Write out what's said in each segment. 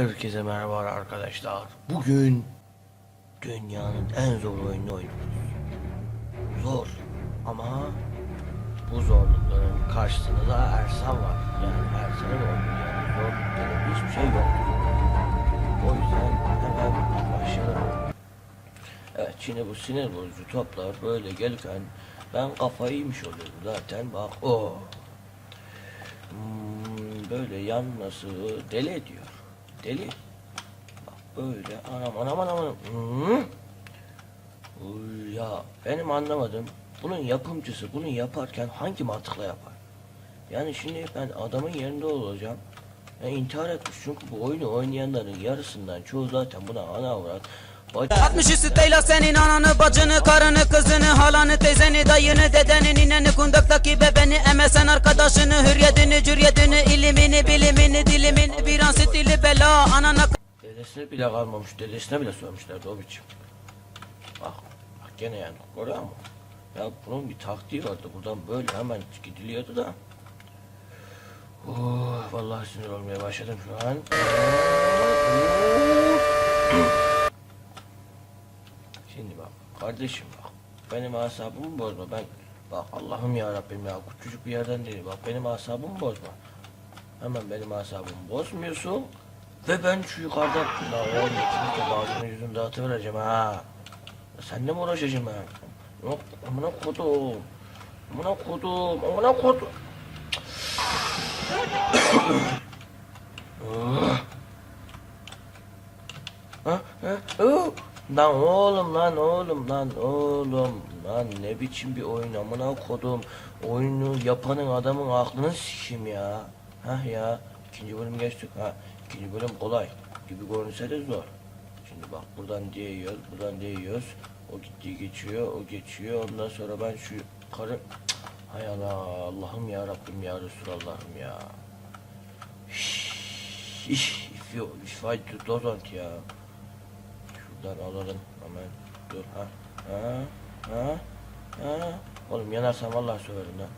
Herkese merhaba arkadaşlar. Bugün dünyanın en zor oyununu oynuyoruz. Zor ama bu zorlukların karşısında da Ersan var. Yani Ersan'ın oyunu yani zor denen hiçbir şey yok. O yüzden hemen başlayalım. Evet şimdi bu sinir bozucu toplar böyle gelirken ben kafayı yemiş oluyorum zaten bak o. Hmm, böyle yanması deli ediyor. Deli. Bak böyle anam anam anam anam. Hmm. Ya benim anlamadım. Bunun yapımcısı bunu yaparken hangi mantıkla yapar? Yani şimdi ben adamın yerinde olacağım. Ben intihar etmiş çünkü bu oyunu oynayanların yarısından çoğu zaten buna ana avrat. 60 üstüyle senin ananı, bacını, karını, kızını, halanı, teyzeni, dayını, dedeni, nineni, kundaktaki bebeni, emesen arkadaşını, hürriyetini, cürriyetini, ilimini, bilimini, stili bela, anana Dedesine bile kalmamış, dedesine bile sormuşlardı o biçim. Bak, bak gene yani, görüyor musun? Ya bunun bir taktiği vardı, buradan böyle hemen gidiliyordu da. Oh, vallahi sinir olmaya başladım şu an. Şimdi bak, kardeşim bak, benim asabımı bozma, ben... Bak Allah'ım ya Rabbim ya, küçücük bir yerden değil, bak benim asabımı bozma. Hemen benim asabımı bozmuyorsun. Ve ben şu yukarıdan... La oğlum ikiniz de ağzını yüzünü dağıtıvereceğim ha. Sen de mi uğraşacağım ha? Yok amına kodum. Amına kodum. Amına kodum. Ha, ha, oh. Lan oğlum lan oğlum lan oğlum lan ne biçim bir oyun amına kodum oyunu yapanın adamın aklını sikeyim ya ha ya ikinci bölüm geçtik ha ikinci bölüm kolay gibi görünse de zor şimdi bak buradan değiyoruz buradan değiyoruz o gitti geçiyor o geçiyor ondan sonra ben şu karı hay Allah Allah'ım ya Rabbim ya Resulallah'ım ya Şşş, iş if I do- don't ya Şuradan alalım hemen. Dur ha. Ha. Ha. Ha. Oğlum yanarsam vallahi söverim lan.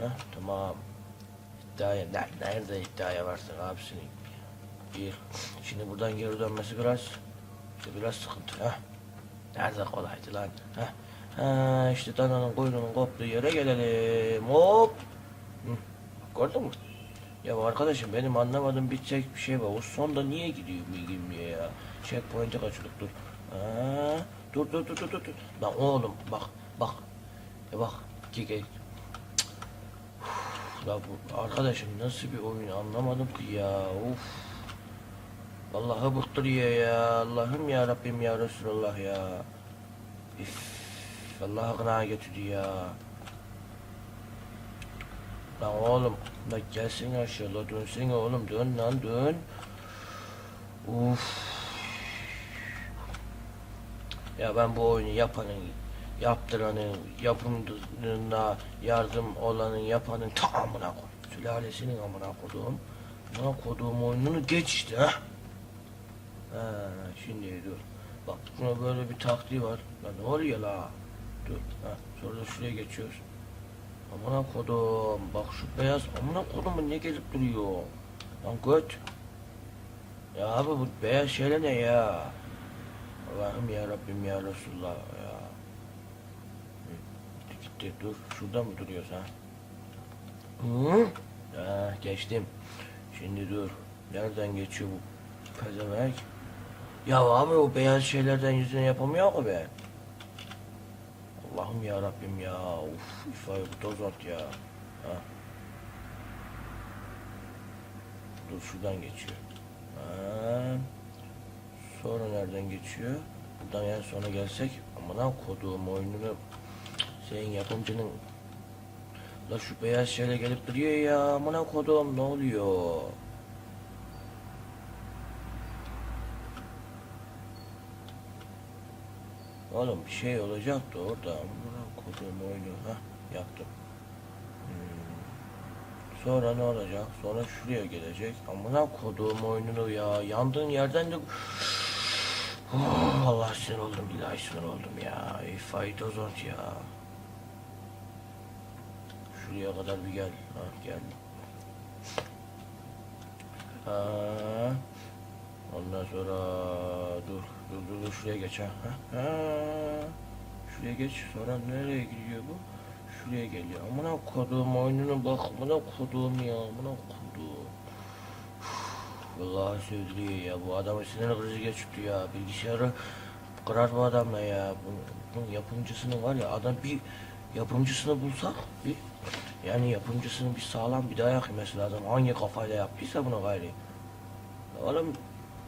Ha. Tamam. İddiaya. Ne, nerede iddiaya varsın abisinin. Bir. Şimdi buradan geri dönmesi biraz. işte biraz sıkıntı. Ha. Nerede kolaydı lan. Ha. Ha işte dananın koyunun koptuğu yere gelelim. Hop. Hı. Gördün mü? Ya arkadaşım benim anlamadığım bir tek bir şey var. O sonda niye gidiyor bilgim diye ya. Checkpoint'e kaçırdık dur. Aa, dur dur dur dur dur. Lan oğlum bak bak. Ya bak. Gel. La bu arkadaşım nasıl bir oyun anlamadım ki ya. Uf. Vallahi bıktırıyor ya. Allah'ım ya Rabbim ya Resulallah ya. Üf. Vallahi gına götürdü ya. Lan oğlum, la gelsene aşağı, la dönsene oğlum, dön lan dön. Uf. Ya ben bu oyunu yapanın, yaptıranın, yapımına yardım olanın, yapanın tamamına koy. Sülalesinin amına koduğum. Amına koduğum oyununu geç işte ha. Ha, şimdi dur. Bak buna böyle bir taktiği var. Lan ne oluyor la? Dur. Ha, sonra da şuraya geçiyoruz. Amına kodum. Bak şu beyaz amına kodumun ne gelip duruyor. Lan göt. Ya abi bu beyaz şeyler ne ya? Allah'ım ya Rabbim ya Resulullah ya. Gitti dur. Şurada mı duruyoruz ha? Hı? Ha, geçtim. Şimdi dur. Nereden geçiyor bu pezevenk? Ya abi o beyaz şeylerden yüzüne yapamıyor mu be? Allah'ım ya Rabbim ya. Uf, ifade bu tozot ya. Ha. Dur şuradan geçiyor. Ha. Sonra nereden geçiyor? Buradan en sona gelsek. Amına koduğum oyununu senin yapımcının La şu beyaz şeyle gelip duruyor ya. Amına koduğum ne oluyor? Oğlum bir şey olacaktı orada. Amına koduğum oyunu. Hah yaptım. Hmm. Sonra ne olacak? Sonra şuraya gelecek. Amına koduğum oyununu ya. Yandığın yerden de... Oh, Allah sinir oldum. Billahi sinir oldum ya. Ey faydozont ya. Şuraya kadar bir gel. Ha gel. Ha. Ondan sonra dur dur dur, dur şuraya geç ha. ha. ha. Şuraya geç sonra nereye gidiyor bu? Şuraya geliyor. Amına kodum oyununa bak. Amına kodum ya. Amına kodum. Vallahi söylüyor ya. Bu adamın sinir krizi geçti ya. Bilgisayarı kırar bu adamla ya. Bunun, bunun yapımcısını var ya adam bir yapımcısını bulsak bir yani yapımcısını bir sağlam bir dayak yemesi lazım. Hangi kafayla yaptıysa bunu gayri. Oğlum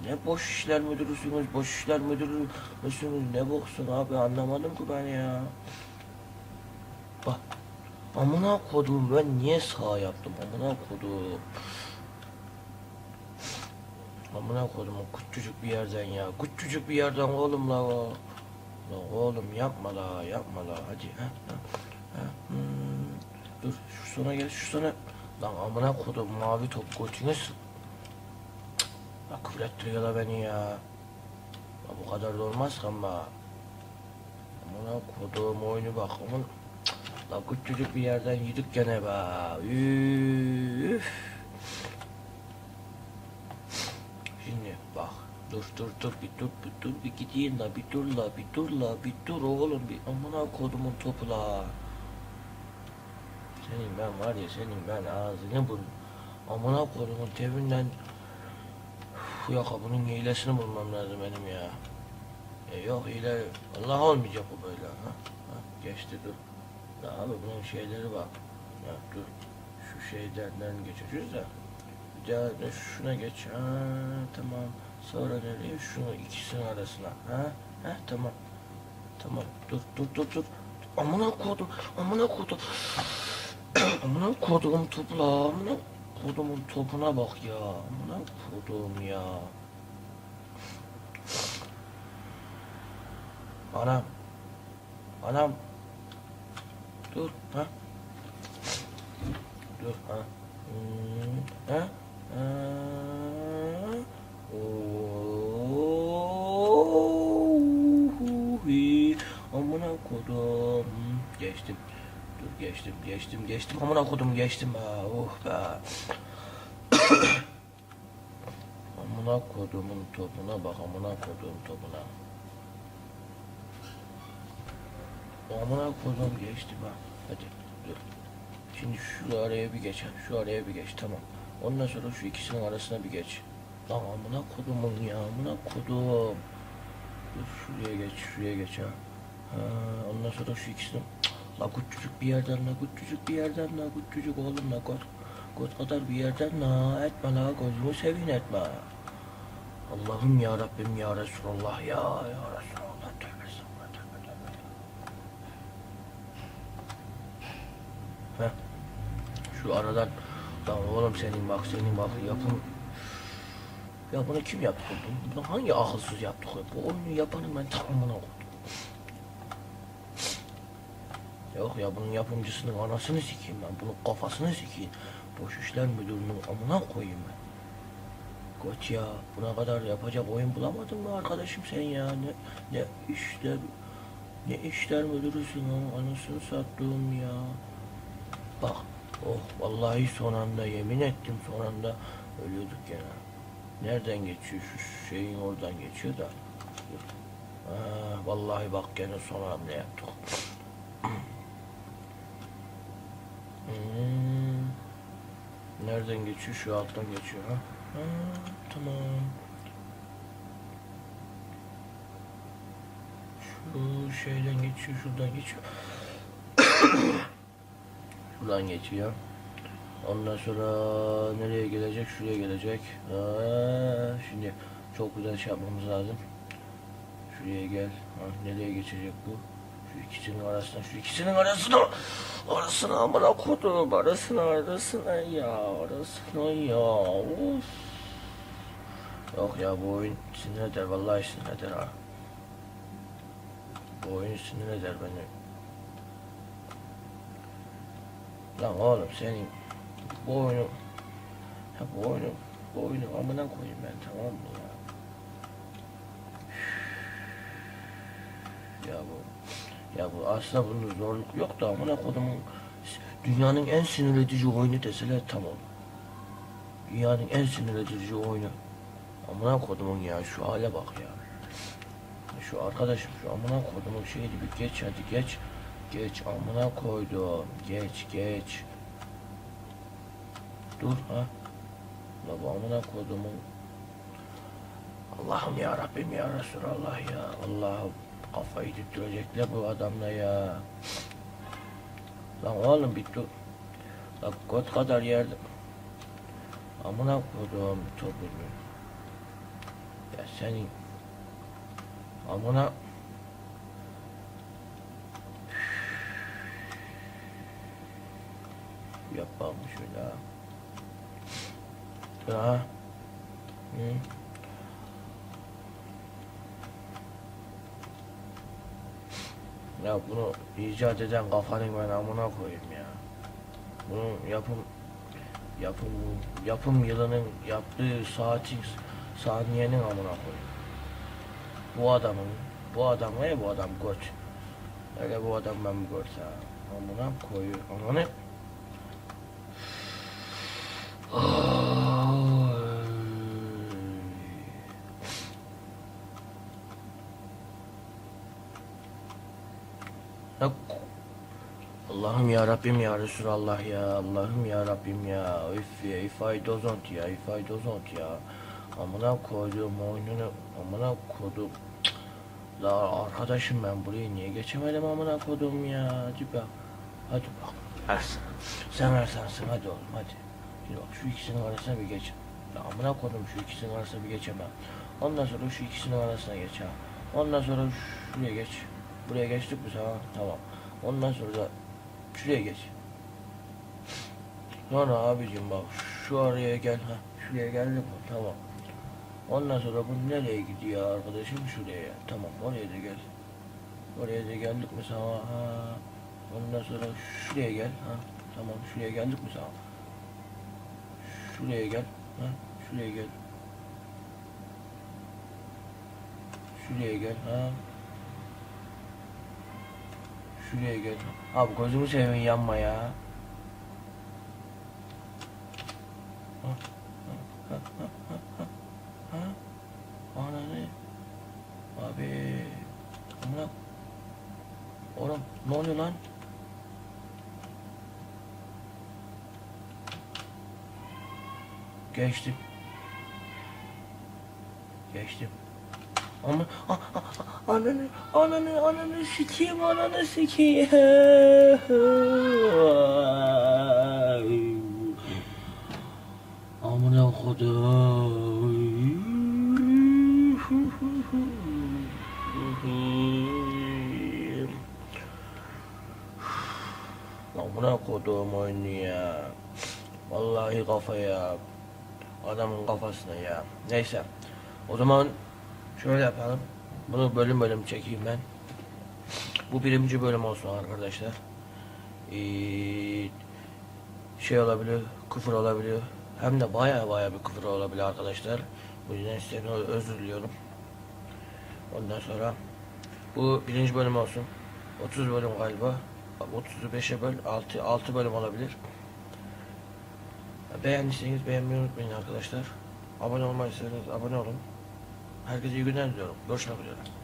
ne boş işler müdürüsünüz, boş işler müdürü müsünüz, ne boksun abi anlamadım ki ben ya. Bak, amına kodum ben niye sağ yaptım, amına kodum. Amına kodum küçücük bir yerden ya, küçücük bir yerden oğlum la. La oğlum yapma la, yapma la, hadi. Ha, ha, hmm. Dur, şu sona gel, şu sona. Lan amına kodum mavi top sık. Ya küfür ettiriyor beni ya. ya. Bu kadar da olmaz ama. Amına koduğum oyunu bak. Aman. La küçücük bir yerden yedik gene be. Üf. Şimdi bak. Dur dur dur bir dur bir dur bir gideyim la bir dur la bir dur la bir dur oğlum bir amına kodumun topu la. Senin ben var ya senin ben ağzını bul. Amına kodumun tevinden Uf, Yok bunun hilesini bulmam lazım benim ya. E yok hile Allah olmayacak bu böyle ha. ha geçti dur. Ya abi bunun şeyleri bak. Ya dur. Şu şeylerden geçeceğiz de. Bir daha da şuna geç. Ha tamam. Sonra nereye? Şunu ikisinin arasına. Ha? Ha tamam. Tamam. Dur dur dur dur. Amına kodum. Amına kodum. amına kodum topla. Amına kodumun topuna bak ya. Amına kodum ya. Anam. Anam. Dur ha. Dur ha. Hmm, ha? Ha? Oo, Hmm, Geçtim. Dur geçtim, geçtim, geçtim. Amına kodum geçtim ha. Oh be. amına kodumun topuna bak, amına kodum topuna. Amına kodum geçtim ha. Hadi dur. Şimdi şu araya bir geç. Şu araya bir geç tamam. Ondan sonra şu ikisinin arasına bir geç. Lan amına kodumun ya amına kodum. Dur şuraya geç şuraya geç ha. Ha, ondan sonra şu ikisini La küçücük bir yerden la küçücük bir yerden la küçücük oğlum la kot kadar bir yerden la etme la gözümü sevin etme. Allah'ım ya Rabbim ya Resulallah ya ya Resulallah tövbe estağfurullah tövbe tövbe. Şu aradan lan oğlum senin bak senin bak yapım ya bunu kim yaptı? Bunu hangi akılsız yaptı? Bu oyunu yapanı ben tamamına koydum. Yok ya bunun yapımcısının anasını sikeyim ben. Bunun kafasını sikeyim. Boş işler müdürünün amına koyayım ben. Koç ya buna kadar yapacak oyun bulamadın mı arkadaşım sen ya? Ne, ne işler ne işler müdürüsün ama anasını sattığım ya. Bak oh vallahi son anda yemin ettim son anda ölüyorduk gene. Nereden geçiyor şu şeyin oradan geçiyor da. Ha, vallahi bak gene son hamle yaptık. Hmm. Nereden geçiyor? Şu alttan geçiyor ha. ha tamam. Şu şeyden geçiyor, şuradan geçiyor. şuradan geçiyor. Ondan sonra nereye gelecek? Şuraya gelecek. Ha, şimdi çok güzel şey yapmamız lazım. Şuraya gel. Ha, nereye geçecek bu? İkisinin arasına, şu ikisinin arasına, arasına amına kodum, arasına, arasına ya, arasına ya, of. Yok ya bu oyun sinir eder, vallahi sinir eder ha. Bu oyun sinir eder beni. Lan oğlum senin bu oyunu, ya bu oyunu, bu oyunu amına koyayım ben tamam mı ya? Ya bu ya bu aslında bunun zorluk yok da amına kodumun dünyanın en sinir edici oyunu deseler tamam. Dünyanın en sinir edici oyunu. Amına kodumun ya şu hale bak ya. Şu arkadaşım şu amına kodumun şeydi bir geç hadi geç. Geç amına koydum. Geç geç. Dur ha. La bu amına kodumun. Allah'ım ya Rabbim ya Resulallah ya. Allah'ım kafayı tüttürecekler bu adamla ya. Lan oğlum bir dur. Bak kot kadar yerde. Amına kodum topunu. Ya senin amına yapalım şöyle ha. Ha. Hı. Ya bunu icat eden kafanın ben amına koyayım ya. Bunun yapım yapım yapım yılının yaptığı saatin saniyenin amına koyayım. Bu adamın bu adam ne bu adam koç. Öyle bu adam ben bir görse amına koyu amına Ya Allah'ım ya Rabbim ya Resulallah ya. Allah'ım ya Rabbim ya. İf if I don't ya if I don't ya. Amına koydum oyununu amına koydum La arkadaşım ben burayı niye geçemedim amına koydum ya? Hadi bak hadi bak. Ersan sen Ersan'sın hadi oğlum hadi. Şimdi bak şu ikisinin arasına bir geç. La amına koydum şu ikisinin arasına bir geçemem. Ondan sonra şu ikisinin arasına geç ha. Ondan sonra şuraya geç Buraya geçtik mi? Tamam tamam. Ondan sonra da şuraya geç. Sonra abicim bak şu araya gel ha Şuraya geldik mi? Tamam. Ondan sonra bu nereye gidiyor arkadaşım? Şuraya. Tamam oraya da gel. Oraya da geldik mi sana? Ha. Ondan sonra şuraya gel ha. Tamam şuraya geldik mi sana? Şuraya gel ha Şuraya gel. Şuraya gel ha Şuraya gel. Abi gözümü seveyim yanma ya. Ha, ha. Ananı. Abi. Amına. Oğlum ne oluyor lan? Geçtim. Geçtim. Ama ananı ananı ananı sikeyim ananı sikeyim. Amına kodum. Amına kodum oyunu ya. Vallahi kafaya. Adamın kafasına ya. Neyse. O zaman Şöyle yapalım. Bunu bölüm bölüm çekeyim ben. Bu birinci bölüm olsun arkadaşlar. Ee, şey olabilir, küfür olabilir. Hem de baya baya bir küfür olabilir arkadaşlar. Bu yüzden sizden ö- özür diliyorum. Ondan sonra bu birinci bölüm olsun. 30 bölüm galiba. 35'e böl 6 6 bölüm olabilir. Beğendiyseniz beğenmeyi unutmayın arkadaşlar. Abone olmayı abone olun. Herkese iyi günler diliyorum. Görüşmek üzere.